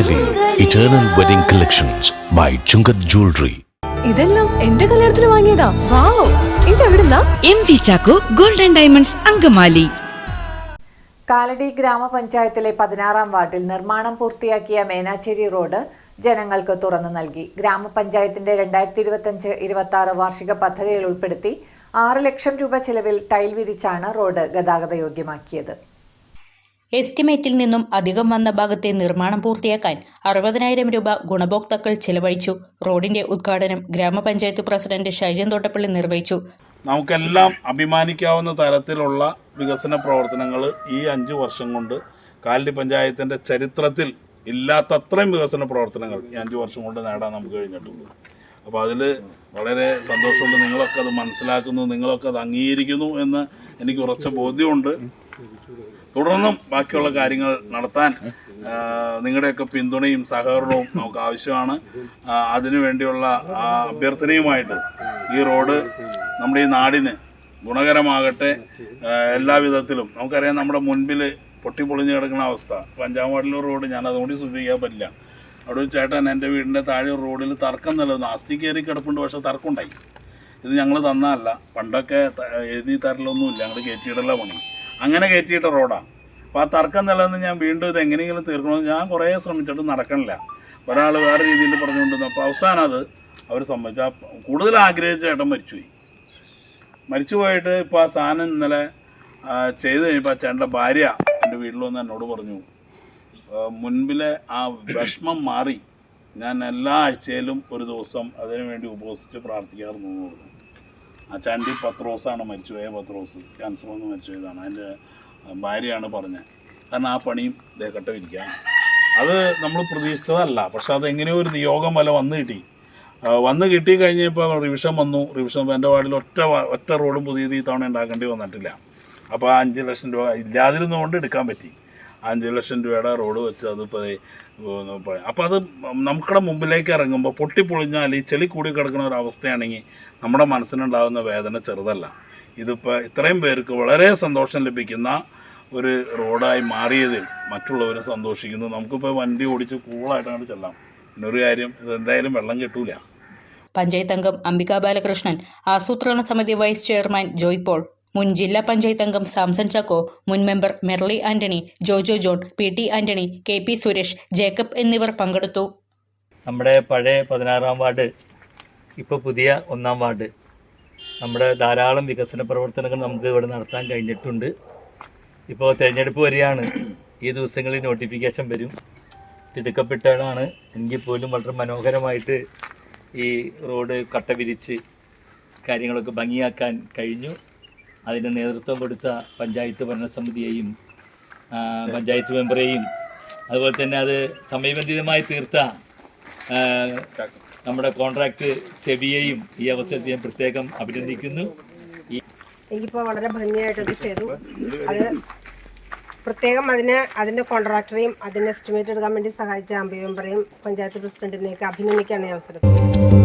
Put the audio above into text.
Angamaly eternal wedding collections by Chungath jewellery ഇതെല്ലാം എന്റെ കല്യാണത്തിന് വാങ്ങിയതാ. Wow ഇതെവിടുന്നാ? M V Chacko golden diamonds Angamaly. Kalady ഗ്രാമപഞ്ചായത്തിലെ പതിനാറാം വാർഡിൽ നിർമ്മാണം പൂർത്തിയാക്കിയ മേനാച്ചേരി റോഡ് ജനങ്ങൾക്ക് തുറന്നു നൽകി. ഗ്രാമപഞ്ചായത്തിന്റെ രണ്ടായിരത്തി ഇരുപത്തഞ്ച് ഇരുപത്തി ആറ് വാർഷിക പദ്ധതിയിൽ ഉൾപ്പെടുത്തി ആറ് ലക്ഷം രൂപ ചെലവിൽ ടൈൽ വിരിച്ചാണ് റോഡ് ഗതാഗതയോഗ്യമാക്കിയത്. എസ്റ്റിമേറ്റിൽ നിന്നും അധികം വന്ന ഭാഗത്തെ നിർമ്മാണം പൂർത്തിയാക്കാൻ അറുപതിനായിരം രൂപ ഗുണഭോക്താക്കൾ ചെലവഴിച്ചു. റോഡിന്റെ ഉദ്ഘാടനം ഗ്രാമപഞ്ചായത്ത് പ്രസിഡന്റ് ഷൈജൻ തോട്ടപ്പള്ളി നിർവഹിച്ചു. നമുക്കെല്ലാം അഭിമാനിക്കാവുന്ന തരത്തിലുള്ള വികസന പ്രവർത്തനങ്ങൾ ഈ അഞ്ച് വർഷം കൊണ്ട് കാലി പഞ്ചായത്തിന്റെ ചരിത്രത്തിൽ ഇല്ലാത്തത്രയും വികസന പ്രവർത്തനങ്ങൾ ഈ അഞ്ച് വർഷം കൊണ്ട് നേടാൻ നമുക്ക് കഴിഞ്ഞിട്ടുണ്ട്. അപ്പോൾ അതിൽ വളരെ സന്തോഷമുണ്ട്. നിങ്ങളൊക്കെ അത് മനസ്സിലാക്കുന്നു. നിങ്ങളൊക്കെ അത് അംഗീകരിക്കുന്നു എന്ന് എനിക്ക് ഉറച്ച ബോധ്യമുണ്ട്. തുടർന്നും ബാക്കിയുള്ള കാര്യങ്ങൾ നടത്താൻ നിങ്ങളുടെയൊക്കെ പിന്തുണയും സഹകരണവും നമുക്ക് ആവശ്യമാണ്. അതിനുവേണ്ടിയുള്ള അഭ്യർത്ഥനയുമായിട്ട് ഈ റോഡ് നമ്മുടെ ഈ നാടിന് ഗുണകരമാകട്ടെ. എല്ലാവിധത്തിലും എല്ലാ വിധത്തിലും നമുക്കറിയാം നമ്മുടെ മുൻപിൽ പൊട്ടിപ്പൊളിഞ്ഞ് കിടക്കുന്ന അവസ്ഥ. അഞ്ചാം വാർഡിലെ റോഡ് ഞാൻ അതുകൊണ്ട് സൂചിപ്പിക്കാൻ പറ്റില്ല. അവിടെ ഒരു ചേട്ടൻ എന്റെ വീടിന്റെ താഴെ റോഡിൽ തർക്കം നിലനിന്നു. ആസ്തി കയറി കിടപ്പുണ്ട് പക്ഷേ തർക്കമുണ്ടായി. ഇത് ഞങ്ങൾ തന്നതല്ല. പണ്ടൊക്കെ എഴുതി തരലൊന്നുമില്ല. ഞങ്ങൾ കയറ്റിയിടല പണി. അങ്ങനെ കയറ്റിയിട്ട റോഡാണ് അപ്പോൾ ആ തർക്കം നിലനിന്ന് ഞാൻ വീണ്ടും ഇത് എങ്ങനെയെങ്കിലും തീർക്കണമെന്ന് ഞാൻ കുറേ ശ്രമിച്ചിട്ട് നടക്കണില്ല. ഒരാൾ വേറെ രീതിയിൽ പറഞ്ഞുകൊണ്ടിരുന്നു. അപ്പോൾ അവസാനം അത് അവർ സമ്മതിച്ചു. കൂടുതൽ ആഗ്രഹിച്ച ചേട്ടൻ മരിച്ചുപോയി. മരിച്ചുപോയിട്ട് ഇപ്പോൾ ആ സാധനം ഇന്നലെ ചെയ്ത് കഴിഞ്ഞപ്പോൾ ആ ചേട്ടന്റെ ഭാര്യ എന്റെ വീട്ടിൽ വന്ന് എന്നോട് പറഞ്ഞു മുൻപിലെ ആ വിഷമം മാറി. ഞാൻ എല്ലാ ആഴ്ചയിലും ഒരു ദിവസം അതിനു വേണ്ടി ഉപവസിച്ച് പ്രാർത്ഥിക്കാറുണ്ടെന്ന് പറഞ്ഞു. ആ ചാണ്ടി പത്രോസാണ് മരിച്ചുപോയ പത്രോസ്. ക്യാൻസർ വന്ന് മരിച്ചുപോയതാണ് അതിന്റെ ഭാര്യയാണ് പറഞ്ഞത്. കാരണം ആ പണിയും ദേഹട്ട ഇരിക്കാൻ അത് നമ്മൾ പ്രതീക്ഷിച്ചതല്ല. പക്ഷെ അത് എങ്ങനെയോ ഒരു നിയോഗം വല്ല വന്ന് കിട്ടി. വന്ന് കിട്ടി കഴിഞ്ഞപ്പോൾ റിവിഷൻ വന്നു. റിവിഷൻ എന്റെ വാർഡിൽ ഒറ്റ ഒറ്റ റോഡും പുതിയത് ഈ തവണ ഉണ്ടാക്കേണ്ടി വന്നിട്ടില്ല. അപ്പോൾ ആ അഞ്ച് ലക്ഷം രൂപ ഇല്ലാതിരുന്നുകൊണ്ട് എടുക്കാൻ പറ്റി. അഞ്ച് ലക്ഷം രൂപയുടെ റോഡ് വെച്ച് അതിപ്പോൾ അപ്പോൾ അത് നമുക്കിടെ മുമ്പിലേക്ക് ഇറങ്ങുമ്പോൾ പൊട്ടിപ്പൊളിഞ്ഞാൽ ഈ ചെളി കൂടി കിടക്കുന്ന ഒരു അവസ്ഥയാണെങ്കിൽ നമ്മുടെ മനസ്സിനുണ്ടാകുന്ന വേദന ചെറുതല്ല. ഇതിപ്പോൾ ഇത്രയും പേർക്ക് വളരെ സന്തോഷം ലഭിക്കുന്ന ഒരു റോഡായി മാറിയതിൽ മറ്റുള്ളവർ സന്തോഷിക്കുന്നു. നമുക്കിപ്പോൾ വണ്ടി ഓടിച്ച് കൂളായിട്ട് അങ്ങോട്ട് ചെല്ലാം. പിന്നൊരു കാര്യം ഇതെന്തായാലും വെള്ളം കിട്ടൂല. പഞ്ചായത്ത് അംഗം അംബിക ബാലകൃഷ്ണൻ ആസൂത്രണ സമിതി വൈസ് ചെയർമാൻ ജോയ് പോൾ. മുൻ ജില്ലാ പഞ്ചായത്ത് അംഗം സാംസൺ ചാക്കോ മുൻ member Merly Antony Jojo John P T Antony K P Suresh Jacob എന്നിവർ പങ്കെടുത്തു. നമ്മുടെ പഴയ പതിനാറാം വാർഡ് ഇപ്പോൾ പുതിയ ഒന്നാം വാർഡ്. നമ്മുടെ ധാരാളം വികസന പ്രവർത്തനങ്ങൾ നമുക്ക് ഇവിടെ നടത്താൻ കഴിഞ്ഞിട്ടുണ്ട്. ഇപ്പോൾ തിരഞ്ഞെടുപ്പ് വരികയാണ്. ഈ ദിവസങ്ങളിൽ നോട്ടിഫിക്കേഷൻ വരും. തിടുക്കപ്പെട്ടാണ് എങ്കിൽ പോലും വളരെ മനോഹരമായിട്ട് ഈ റോഡ് കട്ട വിരിച്ച് കാര്യങ്ങളൊക്കെ ഭംഗിയാക്കാൻ കഴിഞ്ഞു. അതിന് നേതൃത്വം കൊടുത്ത പഞ്ചായത്ത് ഭരണസമിതിയെയും പഞ്ചായത്ത് മെമ്പറേയും അതുപോലെ തന്നെ അത് സമയബന്ധിതമായി തീർത്ത നമ്മുടെ കോൺട്രാക്ട് സെബിയെയും ഈ അവസരത്തിൽ ഞാൻ പ്രത്യേകം അഭിനന്ദിക്കുന്നു. എനിക്കിപ്പോൾ വളരെ ഭംഗിയായിട്ട് അത് ചെയ്തു. അത് പ്രത്യേകം അതിന് അതിന്റെ കോൺട്രാക്ടറെയും അതിന് എസ്റ്റിമേറ്റ് എടുക്കാൻ വേണ്ടി സഹായിച്ച അമ്പി മെമ്പറേയും പഞ്ചായത്ത് പ്രസിഡന്റിനെയൊക്കെ അഭിനന്ദിക്കുകയാണ് ഈ അവസരത്തിൽ.